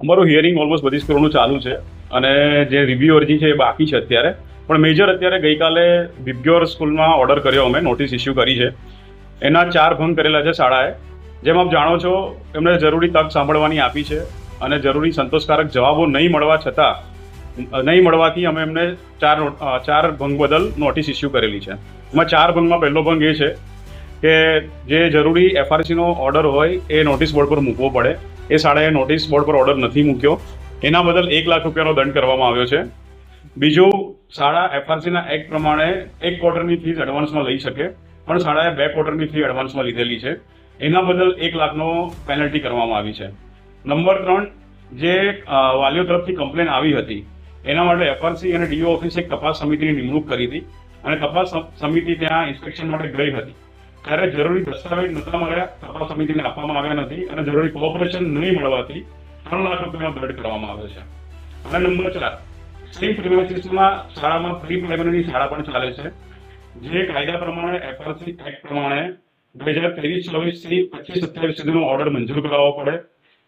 અમારું hearing almost બધી સ્કૂલોનું ચાલુ છે અને જે રિવ્યુ અરજી છે એ બાકી છે અત્યારે. પણ મેજર અત્યારે ગઈકાલે વિબ્યોર સ્કૂલમાં ઓર્ડર કર્યો અમે નોટિસ ઇસ્યુ કરી છે. એના ચાર ભંગ કરેલા છે શાળાએ. જેમ આપ જાણો છો એમણે જરૂરી તક સાંભળવાની આપી છે અને જરૂરી સંતોષકારક જવાબો નહીં મળવા છતાં, નહીં મળવાથી અમે એમને ચાર ચાર ભંગ બદલ નોટિસ ઇસ્યુ કરેલી છે. એમાં ચાર ભંગમાં પહેલો ભંગ એ છે કે જે જરૂરી એફઆરસીનો ઓર્ડર હોય, એ નોટિસ બોર્ડ પર મૂકવો પડે. એ શાળાએ નોટિસ બોર્ડ પર ઓર્ડર નથી મૂક્યો. એના બદલ એક લાખ રૂપિયાનો દંડ કરવામાં આવ્યો છે. બીજું, શાળા એફઆરસીના એક્ટ પ્રમાણે એક ક્વાર્ટરની ફીસ એડવાન્સમાં લઈ શકે, પણ શાળાએ બે ક્વાર્ટરની ફી એડવાન્સમાં લીધેલી છે. એના બદલ એક લાખનો પેનલ્ટી કરવામાં આવી છે. નંબર ત્રણ, જે વાલીઓ તરફથી કમ્પ્લેન આવી હતી, એના માટે એફઆરસી અને ડીઓ ઓફિસે એક તપાસ સમિતિની નિમણૂક કરી હતી. અને તપાસ સમ- સમિતિ ત્યાં ઇન્સ્પેક્શન માટે ગઈ હતી. ત્યારે જરૂરી દસ્તાવેજ નહોતા મળ્યા, તપાસ સમિતિને આપવામાં આવ્યા નથી અને જરૂરી કોઓપરેશન નહીં મળવાથી ત્રણ લાખ રૂપિયામાં દંડ કરવામાં આવે છે. અને નંબર ચાર સેમ પ્રિમાઇસીસમાં શાળામાં પ્રી પ્રાઇમરીની શાળા પણ ચાલે છે, જે કાયદા પ્રમાણે એફઆરસી એક્ટ પ્રમાણે બે હજાર ત્રેવીસ, ચોવીસથી પચીસ સત્યાવીસ સુધીનો ઓર્ડર મંજૂર કરાવવો પડે.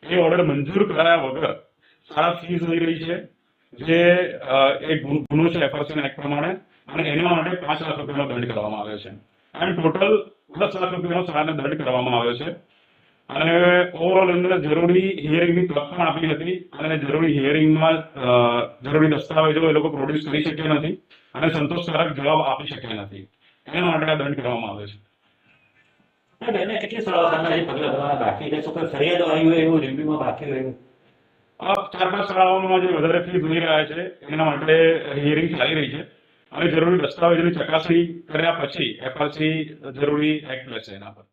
એ ઓર્ડર મંજૂર કરાયા વગર શાળા ફીસ લઈ રહી છે, જે એક ગુનો છે એફઆરસી એક્ટ પ્રમાણે અને એના માટે પાંચ લાખ રૂપિયાનો દંડ કરવામાં આવ્યો છે. એમ ટોટલ દસ લાખ રૂપિયાનો શાળાને દંડ કરવામાં આવ્યો છે. અને ઓવરઓલ અંદર જરૂરી હિયરિંગની તક પણ આપી હતી. અને જરૂરી હિયરિંગમાં જરૂરી દસ્તાવેજો એ લોકો પ્રોડ્યુસ કરી શક્યા નથી અને સંતોષકારક જવાબ આપી શક્યા નથી. એના માટે આ દંડ કરવામાં આવ્યો છે. કેટલી પગલાં બાકી છે? શું કોઈ ફરિયાદો આવી હોય એવું? રિવ્યુમાં બાકી હોય ચાર પાંચ શાળાઓમાં જે વધારે ફી લઈ રહ્યા છે એના માટે હિયરિંગ ચાલી રહી છે. અને જરૂરી દસ્તાવેજોની ચકાસણી કર્યા પછી એફઆરસી જરૂરી એક્ટ લેશે એના પર.